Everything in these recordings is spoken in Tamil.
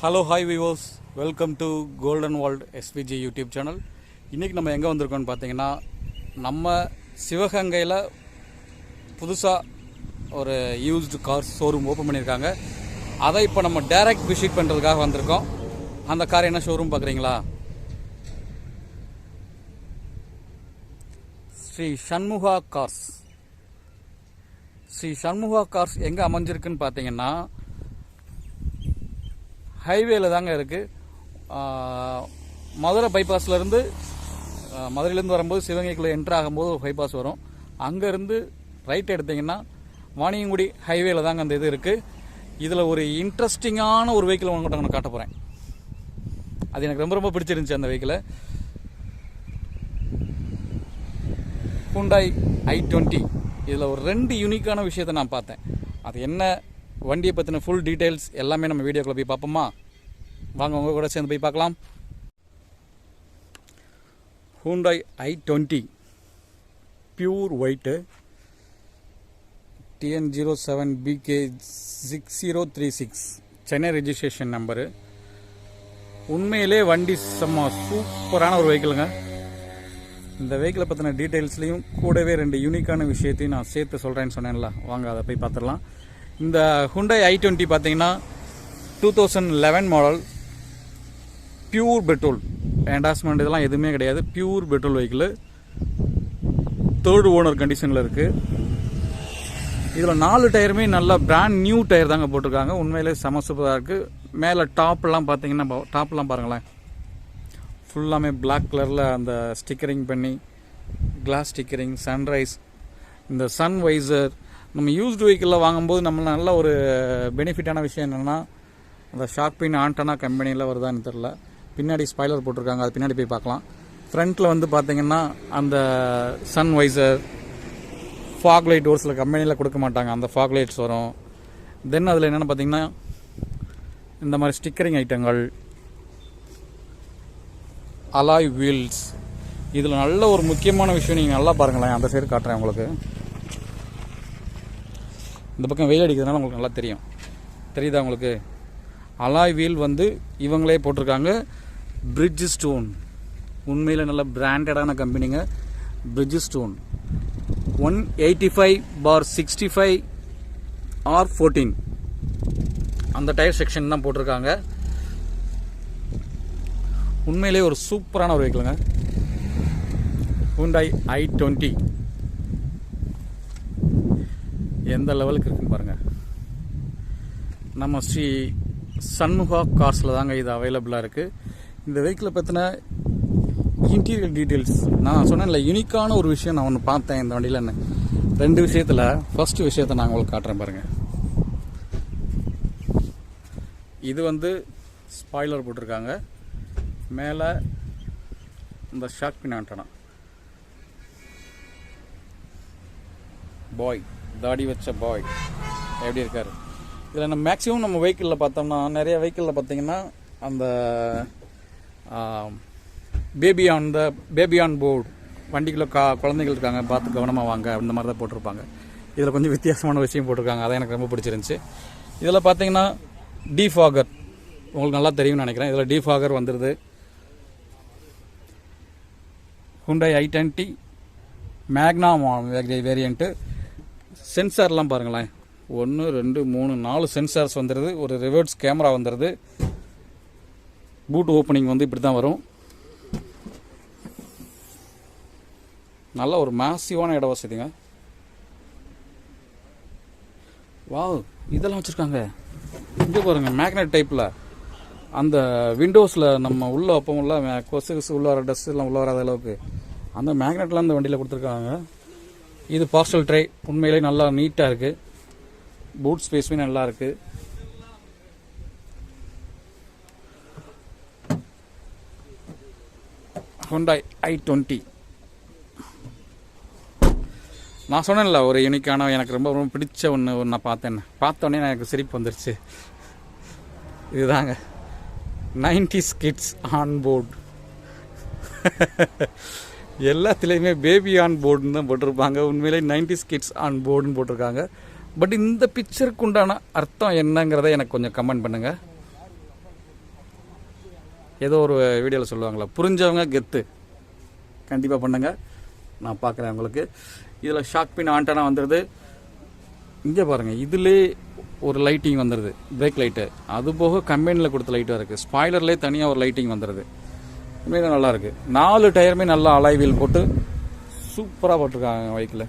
Hello hi viewers welcome to golden world SPG YouTube channel இன்றைக்கி நம்ம எங்கே வந்திருக்கோம்னு பார்த்தீங்கன்னா நம்ம சிவகங்கையில் புதுசாக ஒரு யூஸ்டு கார் ஷோரூம் ஓப்பன் பண்ணியிருக்காங்க. அதை இப்போ நம்ம டைரக்ட் விசிட் பண்ணுறதுக்காக வந்திருக்கோம். அந்த கார் என்ன ஷோரூம் பார்க்குறீங்களா ஸ்ரீ சண்முகா கார்ஸ் ஸ்ரீ சண்முகா கார்ஸ் எங்கே அமைஞ்சிருக்குன்னு பார்த்தீங்கன்னா ஹைவேல தாங்க இருக்குது மதுரை பைபாஸ்லேருந்து மதுரையிலேருந்து வரும்போது சிவகங்கைக்குள்ளே என்ட்ரு ஆகும்போது ஒரு பைபாஸ் வரும். அங்கேருந்து ரைட் எடுத்தீங்கன்னா வாணியங்குடி ஹைவேல தாங்க அந்த இது இருக்குது இதில் ஒரு இன்ட்ரெஸ்டிங்கான ஒரு வெஹிக்கிள் உங்கள்கிட்ட நான் காட்ட போகிறேன் அது எனக்கு ரொம்ப ரொம்ப பிடிச்சிருந்துச்சு அந்த வெஹிக்கிளை ஹுண்டாய் ஐ டுவெண்ட்டி இதில் ஒரு ரெண்டு யூனிக்கான விஷயத்தை நான் பார்த்தேன். அது என்ன வண்டியை பற்றின ஃபுல் டீட்டெயில்ஸ் எல்லாமே நம்ம வீடியோக்குள்ளே போய் பார்ப்போமா? வாங்க உங்கள் கூட சேர்ந்து போய் பார்க்கலாம். Hyundai i twenty pure white TN zero seven PK six zero three six Chennai registration number உண்மையிலே வண்டி செம்ம சூப்பரான ஒரு வெஹிக்கிளுங்க இந்த வெஹிக்கிளை பற்றின டீட்டெயில்ஸ்லையும் கூடவே ரெண்டு யூனிக்கான விஷயத்தையும் நான் சேர்த்து சொல்கிறேன்னு சொன்னேன்ல. வாங்க அதை போய் பார்த்துடலாம். இந்த ஹுண்டை ஐ டுவெண்ட்டி பார்த்தீங்கன்னா two thousand eleven model pure petrol endorsement இதெல்லாம் எதுவுமே கிடையாது. Pure petrol vehicle third owner கண்டிஷனில் இருக்குது இதில் நாலு டயருமே நல்லா பிராண்ட் நியூ டயர் தாங்க போட்டிருக்காங்க. உண்மையிலே செம சூப்பராக இருக்குது மேலே டாப்லாம் பார்த்தீங்கன்னா டாப்லாம் பாருங்களேன். ஃபுல்லாமே பிளாக் கலரில் அந்த ஸ்டிக்கரிங் பண்ணி கிளாஸ் ஸ்டிக்கரிங் சன்ரைஸ் இந்த சன் வைசர் நம்ம யூஸ்டு வெஹிக்கிளில் வாங்கும்போது நம்ம நல்ல ஒரு பெனிஃபிட்டான விஷயம் என்னென்னா அந்த ஷார்பின் ஆண்டனா கம்பெனியில் வருதான்னு தெரில பின்னாடி ஸ்பாய்லர் போட்டிருக்காங்க அது பின்னாடி போய் பார்க்கலாம். ஃப்ரண்ட்டில் வந்து பார்த்தீங்கன்னா அந்த சன் வைசர் ஃபாக் லைட் ஒரு சில கம்பெனியில் கொடுக்க மாட்டாங்க. அந்த ஃபாக் லைட்ஸ் வரும். தென் அதில் என்னென்னு பார்த்தீங்கன்னா இந்த மாதிரி ஸ்டிக்கரிங் ஐட்டங்கள் அலாய் வீல்ஸ் இதில் நல்ல ஒரு முக்கியமான விஷயம் நீங்கள் நல்லா பாருங்களேன். அந்த சைடு காட்டுறேன் உங்களுக்கு. இந்த பக்கம் வெயில் அடிக்கிறதுனால உங்களுக்கு நல்லா தெரியும். தெரியுதா உங்களுக்கு? அலாய் வீல் வந்து இவங்களே போட்டிருக்காங்க. பிரிட்ஜ் ஸ்டோன் உண்மையில் நல்ல பிராண்டடான கம்பெனிங்க Bridgestone one eighty five bar sixty five R fourteen அந்த டயர் செக்ஷன் தான் போட்டிருக்காங்க. உண்மையிலே ஒரு சூப்பரான ஒரு வெஹிக்கிளுங்க ஹூண்டாய் ஐ டுவெண்ட்டி எந்த லெவலுக்கு இருக்குன்னு பாருங்கள் நம்ம ஸ்ரீ சண்முகா கார்ஸில் தாங்க இது அவைலபிளாக இருக்குது இந்த வெஹிக்கிளை பற்றின இன்டீரியர் டீட்டெயில்ஸ் நான் சொன்னேன்ல யூனிக்கான ஒரு விஷயம் நான் ஒன்று பார்த்தேன் இந்த வண்டியில். என்ன ரெண்டு விஷயத்தில் ஃபஸ்ட்டு விஷயத்தை நான் உங்களுக்கு காட்டுறேன் பாருங்கள் இது வந்து ஸ்பாய்லர் போட்டிருக்காங்க. மேலே இந்த ஷாக் பின் ஆண்டனா பாய் தாடி வச்ச பாய் எப்படி இருக்காரு? இதில் நம்ம மேக்ஸிமம் நம்ம வெஹிக்கிளில் பார்த்தோம்னா நிறைய வெஹிக்கிளில் பார்த்தீங்கன்னா அந்த baby on the baby on board வண்டிக்குள்ளே கா குழந்தைகள் இருக்காங்க பார்த்து கவனமாக வாங்க அந்த மாதிரி தான் போட்டிருப்பாங்க. இதில் கொஞ்சம் வித்தியாசமான விஷயம் போட்டிருக்காங்க அதான் எனக்கு ரொம்ப பிடிச்சிருந்துச்சு. இதில் பார்த்தீங்கன்னா டீஃபாகர் உங்களுக்கு நல்லா தெரியும்னு நினைக்கிறேன். இதில் டீஃபாகர் வந்துடுது ஹுண்டை ஐ டுவெண்ட்டி மேக்னா வேரியண்ட்டு சென்சார்லாம் பாருங்களேன். ஒன்று ரெண்டு மூணு நாலு சென்சார்ஸ் வந்துடுது ஒரு ரிவர்ஸ் கேமரா வந்துடுது பூட் ஓப்பனிங் வந்து இப்படி தான் வரும். நல்ல ஒரு மேசிவான இட வசதிங்க. வாவ் இதெல்லாம் வச்சுருக்காங்க. இங்கே பாருங்கள் மேக்னெட் டைப்பில் அந்த விண்டோஸில் நம்ம உள்ள கொசு கொசு உள்ள வர டஸ்ட் எல்லாம் உள்ள வராத அளவுக்கு. அந்த மேக்னெட்லாம் அந்த வண்டியில் கொடுத்துருக்காங்க. இது பார்சல் ட்ரை உண்மையிலே நல்லா நீட்டாக இருக்குது பூட் ஸ்பேஸுமே நல்லா இருக்குது ஹொண்டாய் ஐ டுவெண்ட்டி நான் சொன்னேன்ல ஒரு யூனிக்கான எனக்கு ரொம்ப ரொம்ப பிடிச்ச ஒன்று ஒன்று நான் பார்த்தேன் பார்த்தோன்னே எனக்கு சிரிப்பு வந்துருச்சு. இதுதாங்க. நைன்டி கிட்ஸ் ஆன் போர்டு எல்லாத்துலேயுமே பேபி ஆன் போர்டுன்னு தான் போட்டிருப்பாங்க. உண்மையிலே நைன்டி கிட்ஸ் ஆன் போர்டுன்னு போட்டிருக்காங்க. பட் இந்த பிக்சருக்கு உண்டான அர்த்தம் என்னங்கிறத எனக்கு கொஞ்சம் கமெண்ட் பண்ணுங்கள் ஏதோ ஒரு வீடியோவில் சொல்லுவாங்களா புரிஞ்சவங்க கெத்து. கண்டிப்பாக பண்ணுங்க. நான் பார்க்குறேன் உங்களுக்கு. இதில் ஷாக் பின் ஆண்டனா வந்துடுது இங்கே பாருங்கள் இதிலே ஒரு லைட்டிங் வந்துடுது பிரேக் லைட்டு அது போக கம்பெனியில் கொடுத்த லைட்டாக இருக்குது ஸ்பாய்லர்லேயே தனியாக ஒரு லைட்டிங் வந்துடுது உண்மையிலே நல்லா இருக்கு நாலு டயருமே நல்லா அலாய் வீல் போட்டு சூப்பராக போட்டிருக்காங்க பைக்கில்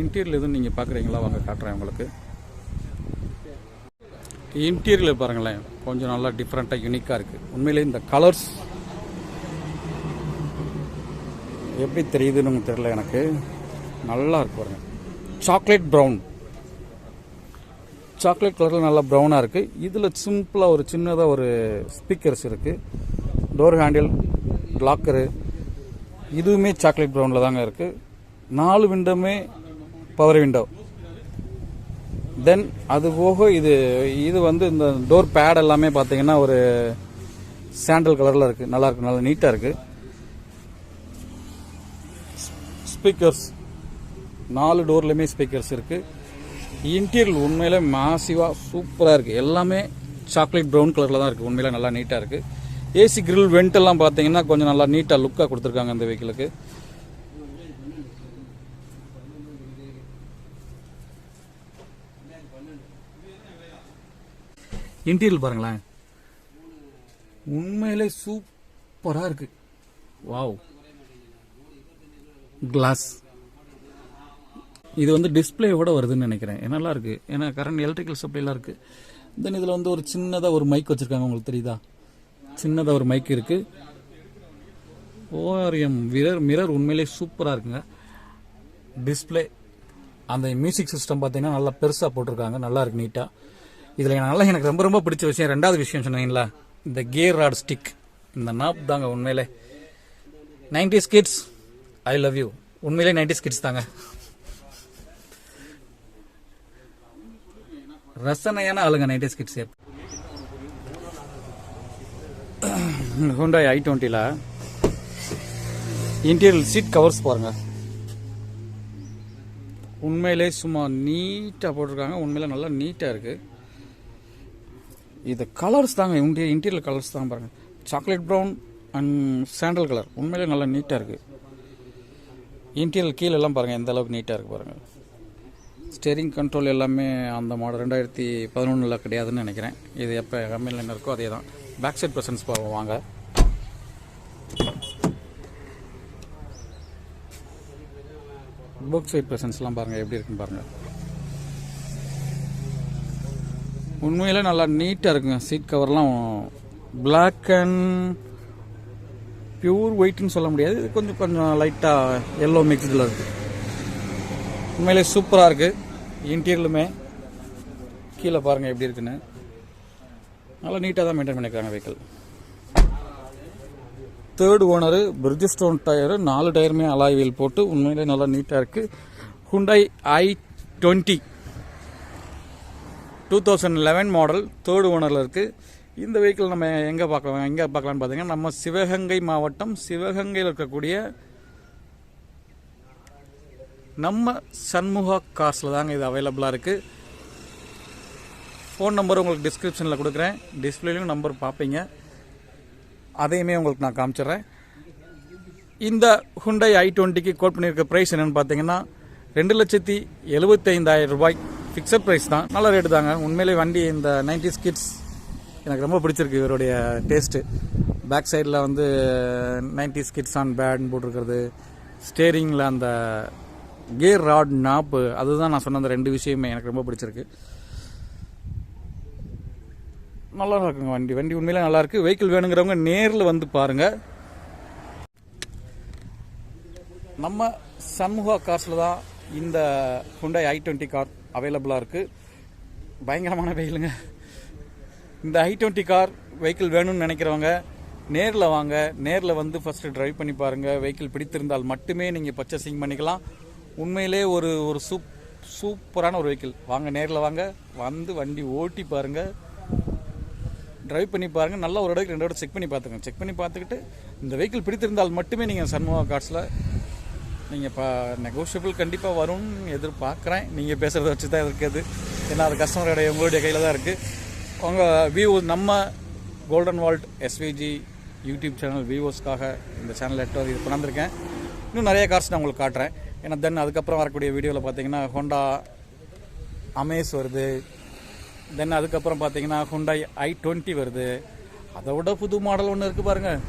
இன்டீரியர் எதுவும் நீங்கள் பார்க்குறீங்களா வாங்க காட்டுறேன் உங்களுக்கு. இன்டீரியல் பாருங்களேன் கொஞ்சம் நல்லா டிஃப்ரெண்ட்டாக யூனிக்காக இருக்குது உண்மையிலே இந்த கலர்ஸ் எப்படி தெரியுதுன்னு தெரியல எனக்கு. நல்லா இருக்கு பாருங்கள் சாக்லேட் ப்ரௌன் சாக்லேட் கலரில் நல்லா ப்ரௌனாக இருக்குது இதில் சிம்பிளாக ஒரு சின்னதாக ஒரு ஸ்பீக்கர்ஸ் இருக்குது டோர் ஹேண்டில் லாக்கரு இதுவுமே சாக்லேட் ப்ரௌனில் தாங்க இருக்குது நாலு விண்டோமே பவர் விண்டோ தென் அது போக இது இது வந்து இந்த டோர் பேட் எல்லாமே பார்த்தீங்கன்னா ஒரு சாண்டல் கலரில் இருக்குது நல்லாயிருக்கு நல்லா நீட்டாக இருக்குது ஸ்பீக்கர்ஸ் நாலு டோர்லையுமே ஸ்பீக்கர்ஸ் இருக்குது இன்டீரியல் உண்மையில் மாசிவாக சூப்பராக இருக்குது எல்லாமே சாக்லேட் ப்ரௌன் கலரில் தான் இருக்குது உண்மையில் நல்லா நீட்டாக இருக்குது ஏசி கிரில் வெண்டெல்லாம் பார்த்தீங்கன்னா கொஞ்சம் நல்லா நீட்டாக லுக்காக கொடுத்துருக்காங்க இந்த வெஹிக்கிளுக்கு இன்டீரியல் பாருங்களேன். உண்மையிலே சூப்பராக இருக்குது வாவ் கிளாஸ் இது வந்து டிஸ்பிளேயோட வருதுன்னு நினைக்கிறேன். நல்லா இருக்கு. ஏன்னா கரண்ட் எலக்ட்ரிக்கல் சப்ளைலாம் இருக்கு. தென் இதில் வந்து ஒரு சின்னதாக ஒரு மைக் வச்சிருக்காங்க. உங்களுக்கு தெரியுதா? சின்னதாக ஒரு மைக் இருக்கு. ஓஆர்எம் மிரர் மிரர் உண்மையிலே சூப்பராக இருக்குங்க. டிஸ்பிளே அந்த மியூசிக் சிஸ்டம் பார்த்தீங்கன்னா நல்லா பெருசாக போட்டிருக்காங்க. நல்லா இருக்கு நீட்டாக இதில் நல்லா எனக்கு ரொம்ப ரொம்ப பிடிச்ச விஷயம் ரெண்டாவது விஷயம் சொன்னீங்களா இந்த கியர் ராட் ஸ்டிக் இந்த நாப் தாங்க உண்மையிலே. Ninety kids I love you உண்மையிலே நைன்டிஸ் கிட்ஸ் தாங்க. ரசனையான ஆளுங்க நைன்டிஸ் கிட்ஸ் ஹுண்டாய் ஐ டுவெண்ட்டியில் இன்டீரியல் சீட் கவர்ஸ் பாருங்க. உண்மையிலே சும்மா நீட்டாக போட்டிருக்காங்க. உண்மையிலே நல்லா நீட்டாக இருக்குது இது கலர்ஸ் தாங்க. இன்டீரியர் இன்டீரியர் கலர்ஸ் தான் பாருங்கள் chocolate brown and sandal colour உண்மையிலே நல்லா நீட்டாக இருக்குது இன்டீரியர் கீழே எல்லாம் பாருங்கள் எந்த அளவுக்கு நீட்டாக இருக்குது பாருங்கள் ஸ்டேரிங் கண்ட்ரோல் எல்லாமே அந்த மாடல் ரெண்டாயிரத்தி பதினொன்றில் கிடையாதுன்னு நினைக்கிறேன். இது எப்போ கம்பெனியில் என்ன இருக்கோ அதே தான் பேக் சைட் பர்சன்ஸ் போவோம் வாங்க புக் சைட் ப்ரெசன்ஸ்லாம் பாருங்கள் எப்படி இருக்குன்னு பாருங்கள் உண்மையில் நல்லா நீட்டாக இருக்குங்க. சீட் கவர்லாம் பிளாக் அண்ட் பியூர் ஒயிட்னு சொல்ல முடியாது. இது கொஞ்சம் கொஞ்சம் லைட்டாக எல்லோ மிக்ஸ்டில் இருக்குது உண்மையிலே சூப்பராக இருக்குது இன்டீரியலுமே கீழே பாருங்கள் எப்படி இருக்குன்னு. நல்லா நீட்டாக தான் மெயின்டைன் பண்ணியிருக்காங்க vehicle third owner Bridgestone tyre நாலு டயருமே அலாய் வீல் போட்டு உண்மையிலே நல்லா நீட்டாக இருக்குது Hyundai i twenty two thousand eleven model third ஓனரில் இருக்குது இந்த வெஹிக்கிள் நம்ம எங்கே பார்க்கலாம் எங்கே பார்க்கலாம்னு பார்த்தீங்கன்னா நம்ம சிவகங்கை மாவட்டம் சிவகங்கையில் இருக்கக்கூடிய நம்ம சண்முகா கார்ஸில் தாங்க இது அவைலபிளாக இருக்குது ஃபோன் நம்பர் உங்களுக்கு டிஸ்கிரிப்ஷனில் கொடுக்குறேன். டிஸ்பிளேலையும் நம்பர் பார்ப்பீங்க. அதையுமே உங்களுக்கு நான் காமிச்சிடுறேன். இந்த ஹுண்டை ஐ டுவெண்ட்டிக்கு கோட் பண்ணியிருக்க ப்ரைஸ் என்னென்னு பார்த்தீங்கன்னா ரெண்டு லட்சத்தி எழுபத்தைந்தாயிரம் ரூபாய். ஃபிக்ஸட் ப்ரைஸ் தான். நல்ல ரேட்டு தாங்க. உண்மையிலே வண்டி இந்த நைன்டி கிட்ஸ் எனக்கு ரொம்ப பிடிச்சிருக்கு இவருடைய டேஸ்ட்டு பேக் சைடில் வந்து நைன்டி கிட்ஸ் ஆன் பேட்னு போட்டிருக்கிறது. ஸ்டேரிங்கில் அந்த கியர் ராட் நாப்பு அதுதான் நான் சொன்ன அந்த ரெண்டு விஷயமே எனக்கு ரொம்ப பிடிச்சிருக்கு. நல்லா இருக்குங்க வண்டி. வண்டி உண்மையிலே நல்லா இருக்கு. வெஹிக்கிள் வேணுங்கிறவங்க நேரில் வந்து பாருங்க. நம்ம சண்முகா கார்ஸில் தான் இந்த ஹுண்டை ஐ டுவெண்ட்டி கார் அவைலபிளாக இருக்குது பயங்கரமான வெயிலுங்க இந்த ஐ டுவெண்ட்டி கார் வெஹிக்கிள் வேணும்னு நினைக்கிறவங்க நேரில் வாங்க. நேரில் வந்து ஃபஸ்ட்டு ட்ரைவ் பண்ணி பாருங்கள் வெஹிக்கிள் பிடித்திருந்தால் மட்டுமே நீங்கள் பர்ச்சேசிங் பண்ணிக்கலாம். உண்மையிலே ஒரு ஒரு சூப் சூப்பரான ஒரு வெஹிக்கிள் வாங்க நேரில் வாங்க வந்து வண்டி ஓட்டி பாருங்கள் ட்ரைவ் பண்ணி பாருங்கள் நல்லா ஒரு இடத்துக்கு ரெண்டு இடம் செக் பண்ணி பார்த்துங்க செக் பண்ணி பார்த்துக்கிட்டு இந்த வெஹிக்கிள் பிடித்திருந்தால் மட்டுமே நீங்கள் சண்முகா கார்ட்ஸில் நீங்கள் இப்போ நெகோஷியபிள் கண்டிப்பாக வரும்னு எதிர்பார்க்குறேன். நீங்கள் பேசுகிறத வச்சு தான் இருக்குது ஏன்னா அது கஸ்டமருடைய உங்களுடைய கையில் தான் இருக்குது உங்கள் வியூ நம்ம golden world SVG YouTube channel வியூவர்ஸ்க்காக இந்த சேனல் எட்டு இது கொண்டாந்துருக்கேன் இன்னும் நிறைய கார்ஸ் நான் உங்களுக்கு காட்டுறேன். ஏன்னா தென் அதுக்கப்புறம் வரக்கூடிய வீடியோவில் பார்த்தீங்கன்னா ஹோண்டா அமேஸ் வருது. தென் அதுக்கப்புறம் பார்த்தீங்கன்னா ஹுண்டாய் ஐ டுவெண்ட்டி வருது. அதை விட புது மாடல் ஒன்று இருக்குது பாருங்கள்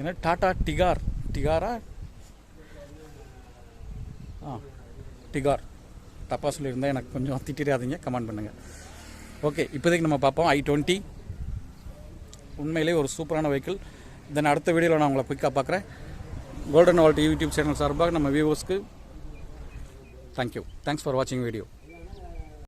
என்ன டாடா டிகார் டிகாரா ஆ டிகார் தப்பாக சொல்லியிருந்தால் எனக்கு கொஞ்சம் திட்டிடாதீங்க. கமெண்ட் பண்ணுங்கள் ஓகே இப்போதைக்கு நம்ம பார்ப்போம். ஐ டுவெண்ட்டி உண்மையிலே ஒரு சூப்பரான வெஹிக்கிள் தென் அடுத்த வீடியோவில் நான் உங்களை குயிக்காக பார்க்குறேன். கோல்டன் வால்ட் யூடியூப் சேனல் சார்பாக நம்ம வியூவர்ஸ்க்கு தேங்க்யூ தேங்க்ஸ் ஃபார் வாட்சிங் வீடியோ